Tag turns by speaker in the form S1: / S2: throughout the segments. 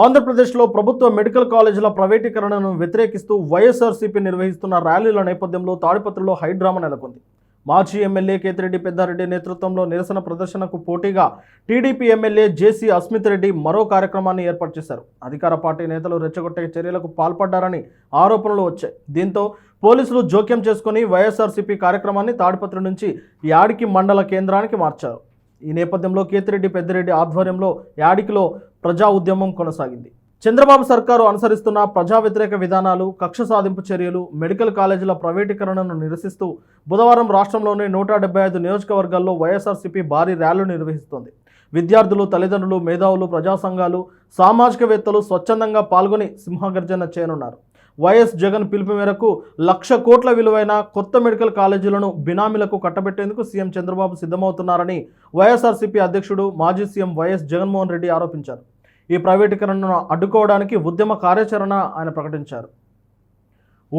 S1: ఆంధ్రప్రదేశ్లో ప్రభుత్వ మెడికల్ కాలేజీల ప్రైవేటీకరణను వ్యతిరేకిస్తూ వైఎస్ఆర్సీపీ నిర్వహిస్తున్న ర్యాలీల నేపథ్యంలో తాడిపత్రిలో హైడ్రామా నెలకొంది. మాజీ ఎమ్మెల్యే కేతిరెడ్డి పెద్దారెడ్డి నేతృత్వంలో నిరసన ప్రదర్శనకు పోటీగా TDP MLA JC Asmith Reddy మరో కార్యక్రమాన్ని ఏర్పాటు చేశారు. అధికార పార్టీ నేతలు రెచ్చగొట్టే చర్యలకు పాల్పడ్డారని ఆరోపణలు వచ్చాయి. దీంతో పోలీసులు జోక్యం చేసుకుని వైఎస్ఆర్సీపీ కార్యక్రమాన్ని తాడిపత్రి నుంచి యాడికి మండల కేంద్రానికి మార్చారు. ఈ నేపథ్యంలో కేతిరెడ్డి పెద్దిరెడ్డి ఆధ్వర్యంలో యాడికిలో ప్రజా ఉద్యమం కొనసాగింది. చంద్రబాబు సర్కారు అనుసరిస్తున్న ప్రజా వ్యతిరేక విధానాలు కక్ష సాధింపు చర్యలు మెడికల్ కాలేజీల ప్రైవేటీకరణను నిరసిస్తూ బుధవారం రాష్ట్రంలోని నూట డెబ్బై ఐదు నియోజకవర్గాల్లో వైఎస్ఆర్సీపీ భారీ ర్యాలీలు నిర్వహిస్తోంది. విద్యార్థులు తల్లిదండ్రులు మేధావులు ప్రజా సంఘాలు సామాజికవేత్తలు స్వచ్ఛందంగా పాల్గొని సింహగర్జన చేయనున్నారు. వైఎస్ జగన్ పిలుపు మేరకు లక్ష కోట్ల విలువైన కొత్త మెడికల్ కాలేజీలను బినామీలకు కట్టబెట్టేందుకు సీఎం చంద్రబాబు సిద్ధమవుతున్నారని వైఎస్ఆర్సీపీ అధ్యక్షుడు మాజీ సీఎం వైఎస్ జగన్మోహన్ రెడ్డి ఆరోపించారు. ఈ ప్రైవేటీకరణను అడ్డుకోవడానికి ఉద్యమ కార్యాచరణ ఆయన ప్రకటించారు.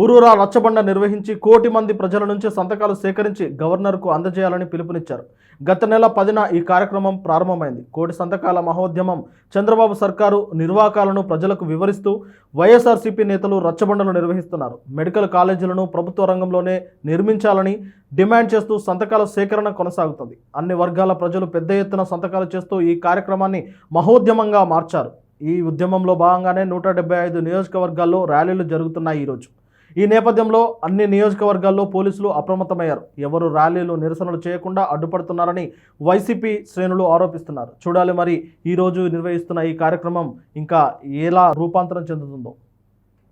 S1: ఊరూరా రచ్చబండ నిర్వహించి కోటి మంది ప్రజల నుంచి సంతకాలు సేకరించి గవర్నర్కు అందజేయాలని పిలుపునిచ్చారు. గత నెల పదిన ఈ కార్యక్రమం ప్రారంభమైంది. కోటి సంతకాల మహోద్యమం చంద్రబాబు సర్కారు నిర్వాకాలను ప్రజలకు వివరిస్తూ వైఎస్ఆర్సీపీ నేతలు రచ్చబండలు నిర్వహిస్తున్నారు. మెడికల్ కాలేజీలను ప్రభుత్వ రంగంలోనే నిర్మించాలని డిమాండ్ చేస్తూ సంతకాల సేకరణ కొనసాగుతుంది. అన్ని వర్గాల ప్రజలు పెద్ద ఎత్తున సంతకాలు చేస్తూ ఈ కార్యక్రమాన్ని మహోద్యమంగా మార్చారు. ఈ ఉద్యమంలో భాగంగానే నూట డెబ్బై ఐదు నియోజకవర్గాల్లో ర్యాలీలు జరుగుతున్నాయి ఈరోజు. ఈ నేపథ్యంలో అన్ని నియోజకవర్గాల్లో పోలీసులు అప్రమత్తమయ్యారు. ఎవరు ర్యాలీలు నిరసనలు చేయకుండా అడ్డుపడుతున్నారని వైసీపీ శ్రేణులు ఆరోపిస్తున్నారు. చూడాలి మరి ఈరోజు నిర్వహిస్తున్న ఈ కార్యక్రమం ఇంకా ఎలా రూపాంతరం చెందుతుందో.